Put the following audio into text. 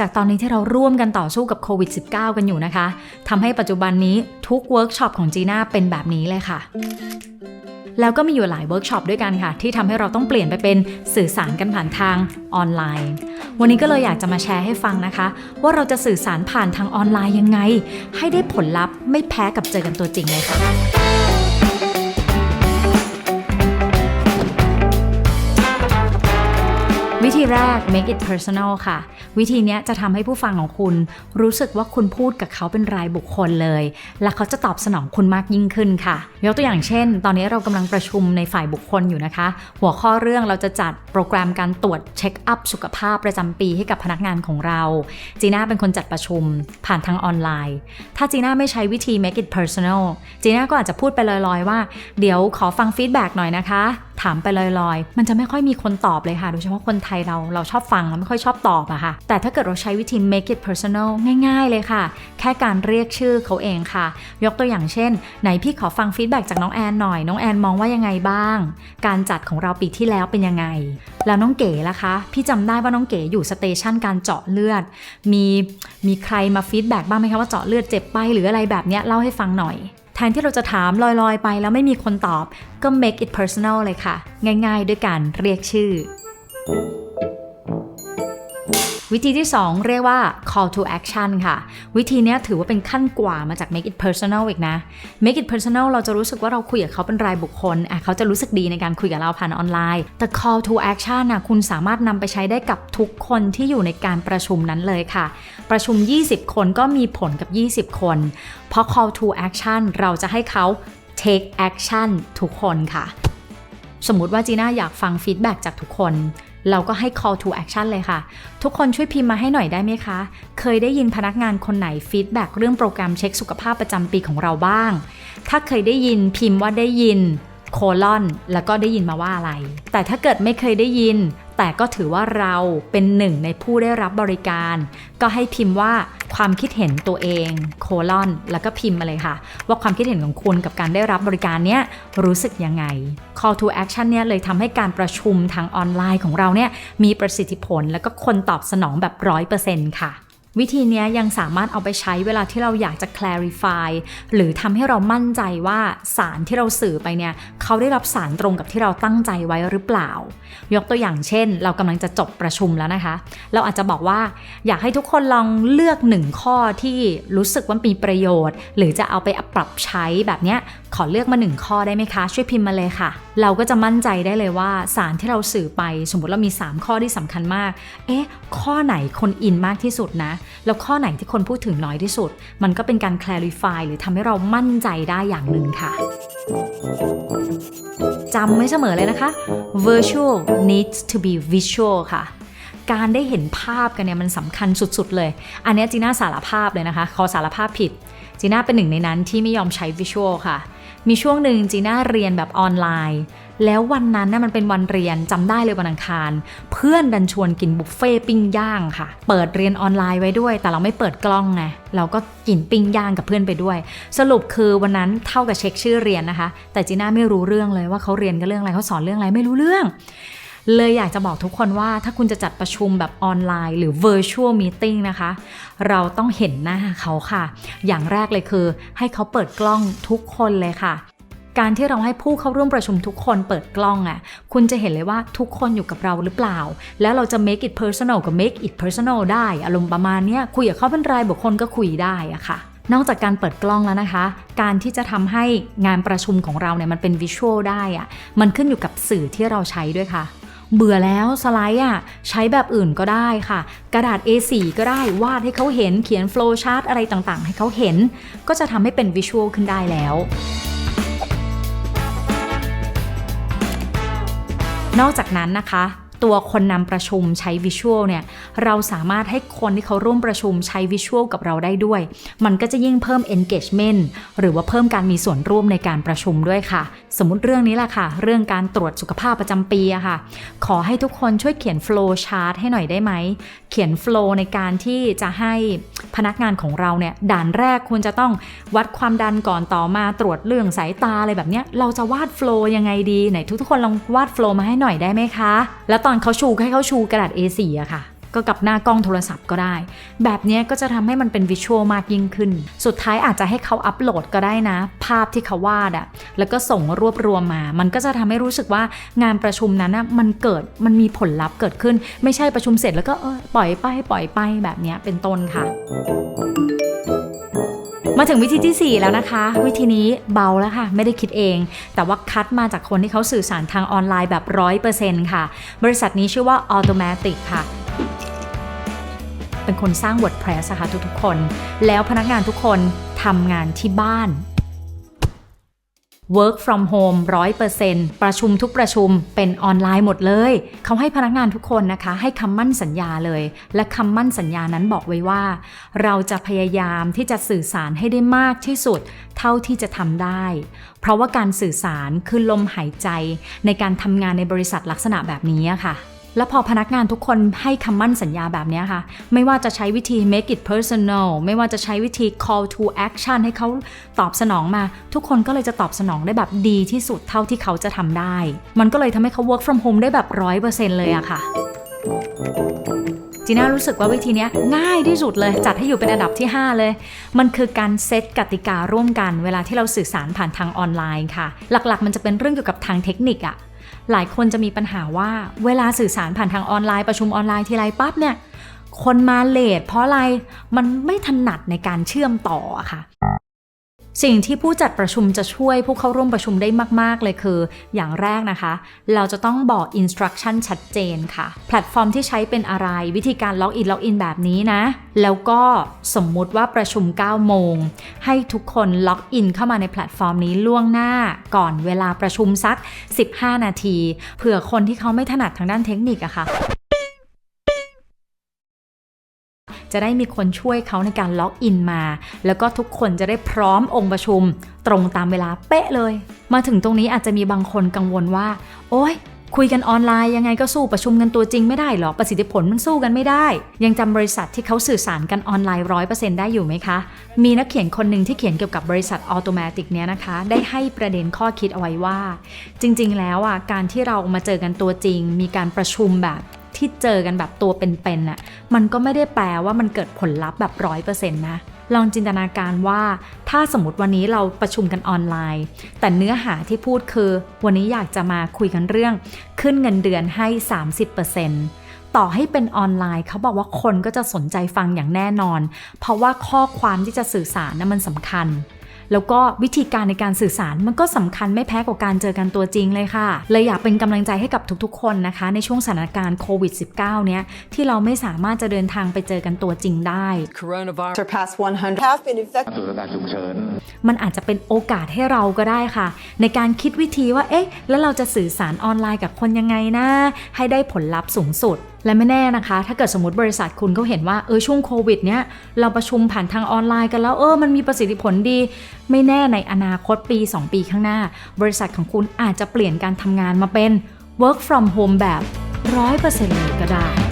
จากตอนนี้ที่เราร่วมกันต่อสู้กับโควิด -19 กันอยู่นะคะทำให้ปัจจุบันนี้ทุกเวิร์กช็อปของจีน่าเป็นแบบนี้เลยค่ะแล้วก็มีอยู่หลายเวิร์กช็อปด้วยกันค่ะ ที่ทำให้เราต้องเปลี่ยนไปเป็นสื่อสารกันผ่านทางออนไลน์ วันนี้ก็เลยอยากจะมาแชร์ให้ฟังนะคะ ว่าเราจะสื่อสารผ่านทางออนไลน์ยังไง ให้ได้ผลลัพธ์ไม่แพ้กับเจอกันตัวจริงเลยค่ะ วิธีแรก make it personal ค่ะ วิธีนี้จะทำให้ผู้ฟังของคุณ รู้สึกว่าคุณพูดกับเขาเป็นรายบุคคลเลย และเขาจะตอบสนองคุณมากยิ่งขึ้นค่ะ ยกตัวอย่างเช่น ตอนนี้เรากำลังประชุมในฝ่ายบุคคลอยู่นะคะ หัวข้อเรื่องเราจะจัดโปรแกรมการตรวจเช็คอัพสุขภาพประจำปีให้กับพนักงานของเรา จีน่าเป็นคนจัดประชุมผ่านทางออนไลน์ ถ้าจีน่าไม่ใช้วิธี make it personal จีน่าก็อาจจะพูดไปลอยๆว่า เดี๋ยวขอฟังฟีดแบ็กหน่อยนะคะ ถามไปลอยๆ มันจะไม่ค่อยมีคนตอบเลยค่ะโดยเฉพาะคนไทยเราเราชอบฟังแล้วไม่ค่อยชอบตอบอะค่ะ แต่ถ้าเกิดเราใช้วิธี make it personal ง่าย ๆ เลยค่ะ แค่การเรียกชื่อเขาเองค่ะ ยกตัวอย่างเช่น ไหนพี่ขอฟังฟีดแบ็กจากน้องแอนหน่อย น้องแอนมองว่ายังไงบ้าง การจัดของเราปีที่แล้วเป็นยังไง แล้วน้องเก๋ล่ะคะ พี่จำได้ว่าน้องเก๋อยู่สเตชันการเจาะเลือด มีมีใครมาฟีดแบ็กบ้างไหมคะว่าเจาะเลือดเจ็บไปหรืออะไรแบบนี้เล่าให้ฟังหน่อย แทนที่เราจะถามลอยๆ ไปแล้วไม่มีคนตอบ ก็ make it personal เลยค่ะ ง่ายๆ ด้วยการเรียกชื่อ วิธีที่ 2 เรียกว่า call to action ค่ะ วิธีนี้ถือว่าเป็นขั้นกว่ามาจาก make it personal อีกนะ make it personal เราจะรู้สึกว่าเราคุยกับเขาเป็นรายบุคคลอะเขาจะรู้สึกดีในการคุยกับเราผ่านออนไลน์ แต่ call to action นะคุณสามารถนำไปใช้ได้กับทุกคนที่อยู่ในการประชุมนั้นเลยค่ะ ประชุม 20 คนก็มีผลกับ 20 คน เพราะ call to action เราจะให้เขา take action ทุกคนค่ะ สมมุติว่าจีน่าอยากฟังฟีดแบ็จากทุกคน เราก็ให้ call to action เลยค่ะ ทุกคนช่วยพิมพ์มาให้หน่อยได้ไหมคะ เคยได้ยินพนักงานคนไหนฟีดแบ็เรื่องโปรแกรมเช็คสุขภาพประจำปีของเราบ้าง ถ้าเคยได้ยินพิมพ์ว่าได้ยิน โคลอนแล้วก็ได้ยินมาว่าอะไร แต่ถ้าเกิดไม่เคยได้ยิน แต่ก็ถือว่าเราเป็นหนึ่งในผู้ได้รับบริการ ก็ให้พิมพ์ว่าความคิดเห็นตัวเองโคลอนแล้วก็พิมพ์มาเลยค่ะ ว่าความคิดเห็นของคุณกับการได้รับบริการเนี้ยรู้สึกยังไง call to action เนี่ยเลยทำให้การประชุมทางออนไลน์ของเราเนี่ยมีประสิทธิผลแล้วก็คนตอบสนองแบบร้อยเปอร์เซ็นต์ค่ะ วิธีนี้ยังสามารถเอาไปใช้เวลาที่เราอยากจะ clarify หรือทำให้เรามั่นใจว่าสารที่เราสื่อไปเนี่ยเขาได้รับสารตรงกับที่เราตั้งใจไว้หรือเปล่า ยกตัวอย่างเช่น เรากำลังจะจบประชุมแล้วนะคะ เราอาจจะบอกว่าอยากให้ทุกคนลองเลือกหนึ่งข้อที่รู้สึกว่ามีประโยชน์ หรือจะเอาไปปรับใช้แบบเนี้ยขอเลือกมาหนึ่งข้อได้ไหมคะ ช่วยพิมพ์มาเลยค่ะ เราก็จะมั่นใจได้เลยว่าสารที่เราสื่อไป สมมติเรามี 3 ข้อที่สำคัญมาก เอ๊ะ ข้อไหนคนอินมากที่สุดนะ แล้วข้อไหนที่คนพูดถึงน้อยที่สุด มันก็เป็นการ clarify หรือทำให้เรามั่นใจได้อย่างหนึ่งค่ะจำไว้เสมอเลยนะคะ virtual needs to be visual ค่ะการได้เห็นภาพกันเนี่ยมันสำคัญสุด ๆ เลย อันนี้จีน่าสารภาพเลยนะคะ ขอสารภาพผิด จีน่าเป็นหนึ่งในนั้นที่ไม่ยอมใช้วิชวลค่ะ มีช่วงหนึ่งจีน่าเรียนแบบออนไลน์ แล้ววันนั้นน่ะมันเป็นวันเรียนจำได้เลยวันอังคาร เพื่อนดันชวนกินบุฟเฟ่ปิ้งย่างค่ะ เปิดเรียนออนไลน์ไว้ด้วย แต่เราไม่เปิดกล้องไงเราก็กินปิ้งย่างกับเพื่อนไปด้วย สรุปคือวันนั้นเท่ากับเช็คชื่อเรียนนะคะ แต่จีน่าไม่รู้เรื่องเลยว่าเขาเรียนกันเรื่องอะไรเขาสอนเรื่องอะไรไม่รู้เรื่อง เลยอยากจะบอกทุกคนว่าถ้าคุณจะจัดประชุมแบบออนไลน์ หรือ virtual meeting นะคะ เราต้องเห็นหน้าเขาค่ะ อย่างแรกเลยคือ ให้เขาเปิดกล้องทุกคนเลยค่ะการที่เราให้ผู้เข้าร่วมประชุมทุกคนเปิดกล้องอะ่ะ คุณจะเห็นเลยว่าทุกคนอยู่กับเราหรือเปล่า แล้วเราจะ make it personal กับ make it personal ได้ อารมณ์ประมาณนี้คุยกับเขาเป็นรายบุคคลก็คุยได้อะค่ะ นอกจากการเปิดกล้องแล้วนะคะ การที่จะทำให้งานประชุมของเราเนี่ยมันเป็นวิชวลได้อะมันขึ้นอยู่กับสื่อที่เราใช้ด้วยค่ะ เบื่อแล้วสไลด์อะใช้แบบอื่นก็ได้ค่ะ กระดาษ A4 ก็ได้วาดให้เขาเห็นเขียนโฟล์ชาร์ตอะไรต่างๆ ให้เขาเห็น ก็จะทำให้เป็นวิชวลขึ้นได้แล้วนอกจากนั้นนะคะ ตัวคนนำประชุมใช้วิชวลเนี่ยเราสามารถให้คนที่เขาร่วมประชุมใช้วิชวลกับเราได้ด้วย มันก็จะยิ่งเพิ่ม engagement หรือว่าเพิ่มการมีส่วนร่วมในการประชุมด้วยค่ะ สมมุติเรื่องนี้แหละค่ะ เรื่องการตรวจสุขภาพประจำปีอะค่ะ ขอให้ทุกคนช่วยเขียน flow chart ให้หน่อยได้ไหม เขียน flow ในการที่จะให้พนักงานของเราเนี่ยด่านแรกควรจะต้องวัดความดันก่อนต่อมาตรวจเรื่องสายตาอะไรแบบเนี้ยเราจะวาด flow ยังไงดีไหนทุกๆคนลองวาด flow มาให้หน่อยได้ไหมคะ แล้วตอนเขาชูให้เขาชูกระดาษ A4 อะค่ะก็กับหน้ากล้องโทรศัพท์ก็ได้ แบบนี้ก็จะทำให้มันเป็นวิชวลมากยิ่งขึ้น สุดท้ายอาจจะให้เขาอัปโหลดก็ได้นะ ภาพที่เขาวาดอะแล้วก็ส่งรวบรวมมา มันก็จะทำให้รู้สึกว่างานประชุมนั้นนะมันเกิดมันมีผลลัพธ์เกิดขึ้น ไม่ใช่ประชุมเสร็จแล้วก็เออปล่อยไปปล่อยไปแบบนี้เป็นต้นค่ะ มาถึงวิธีที่ 4 แล้วนะคะ วิธีนี้เบาแล้วค่ะ ไม่ได้คิดเอง แต่ว่าคัดมาจากคนที่เขาสื่อสารทางออนไลน์แบบ 100%ค่ะ บริษัทนี้ชื่อว่า Automatic ค่ะ เป็นคนสร้าง WordPress ะค่ะทุกๆคน แล้วพนักงานทุกคนทำงานที่บ้าน work from home 100%ประชุมทุกประชุมเป็นออนไลน์หมดเลย เขาให้พนักงานทุกคนนะคะ ให้คำมั่นสัญญาเลย และคำมั่นสัญญานั้นบอกไว้ว่า เราจะพยายามที่จะสื่อสารให้ได้มากที่สุด เท่าที่จะทำได้ เพราะว่าการสื่อสารคือลมหายใจ ในการทำงานในบริษัทลักษณะแบบนี้ค่ะ แล้วพอพนักงานทุกคนให้คำมั่นสัญญาแบบนี้ค่ะ ไม่ว่าจะใช้วิธี make it personal ไม่ว่าจะใช้วิธี call to action ให้เขาตอบสนองมา ทุกคนก็เลยจะตอบสนองได้แบบดีที่สุดเท่าที่เขาจะทำได้ มันก็เลยทำให้เขา work from home ได้แบบร้อยเปอร์เซนต์เลยอะค่ะจีน่ารู้สึกว่าวิธีนี้ง่ายที่สุดเลย จัดให้อยู่เป็นอันดับที่ 5 เลย มันคือการเซตกติการ่วมกัน เวลาที่เราสื่อสารผ่านทางออนไลน์ค่ะ หลักๆ มันจะเป็นเรื่องเกี่ยวกับทางเทคนิคอะ หลายคนจะมีปัญหาว่าเวลาสื่อสารผ่านทางออนไลน์ประชุมออนไลน์ทีไรปั๊บเนี่ยคนมาเลทเพราะอะไรมันไม่ถนัดในการเชื่อมต่อค่ะ สิ่งที่ผู้จัดประชุมจะช่วยผู้เข้าร่วมประชุมได้มาก ๆ เลยคือ อย่างแรกนะคะ เราจะต้องบอก instruction ชัดเจนค่ะ แพลตฟอร์มที่ใช้เป็นอะไร วิธีการล็อกอินล็อกอินแบบนี้นะ แล้วก็สมมุติว่าประชุม 9 โมง ให้ทุกคนล็อกอินเข้ามาในแพลตฟอร์มนี้ล่วงหน้าก่อนเวลาประชุมสัก 15 นาที เผื่อคนที่เขาไม่ถนัดทางด้านเทคนิคอะค่ะ จะได้มีคนช่วยเขาในการล็อกอินมา แล้วก็ทุกคนจะได้พร้อมองค์ประชุม ตรงตามเวลาเป๊ะเลย มาถึงตรงนี้อาจจะมีบางคนกังวลว่า โอ๊ยคุยกันออนไลน์ยังไงก็สู้ประชุมกันตัวจริงไม่ได้หรอ ประสิทธิผลมันสู้กันไม่ได้ ยังจำบริษัทที่เขาสื่อสารกันออนไลน์ร้อยเปอร์เซ็นต์ได้อยู่ไหมคะ มีนักเขียนคนหนึ่งที่เขียนเกี่ยวกับบริษัทออโตเมติกเนี้ยนะคะ ได้ให้ประเด็นข้อคิดเอาไว้ว่า จริง ๆ แล้วอะการที่เรามาเจอกันตัวจริง มีการประชุมแบบ ที่เจอกันแบบตัวเป็นๆน่ะมันก็ไม่ได้แปลว่ามันเกิดผลลัพธ์แบบร้อยเปอร์เซ็นต์นะลองจินตนาการว่าถ้าสมมติวันนี้เราประชุมกันออนไลน์ แต่เนื้อหาที่พูดคือ วันนี้อยากจะมาคุยกันเรื่อง ขึ้นเงินเดือนให้ 30%ต่อให้เป็นออนไลน์เขาบอกว่าคนก็จะสนใจฟังอย่างแน่นอน เพราะว่าข้อความที่จะสื่อสารนั้นมันสำคัญ แล้วก็วิธีการในการสื่อสารมันก็สำคัญไม่แพ้กับการเจอกันตัวจริงเลยค่ะ เลยอยากเป็นกำลังใจให้กับทุกๆ คนนะคะ ในช่วงสถานการณ์โควิด -19 เนี้ยที่เราไม่สามารถจะเดินทางไปเจอกันตัวจริงได้ coronavirus surpassed 100 have been infected. สู่สถานการณ์ฉุกเฉินมันอาจจะเป็นโอกาสให้เราก็ได้ค่ะ ในการคิดวิธีว่าเอ๊ะแล้วเราจะสื่อสารออนไลน์กับคนยังไงนะให้ได้ผลลัพธ์สูงสุดและไม่แน่นะคะ ถ้าเกิดสมมติบริษัทคุณเขาเห็นว่าเออช่วงโควิดเนี้ยเราประชุมผ่านทางออนไลน์กันแล้วเออมันมีประสิทธิผลดี ไม่แน่ในอนาคตปี 2 ปีข้างหน้า บริษัทของคุณอาจจะเปลี่ยนการทำงานมาเป็น work from home แบบ 100%เลยก็ได้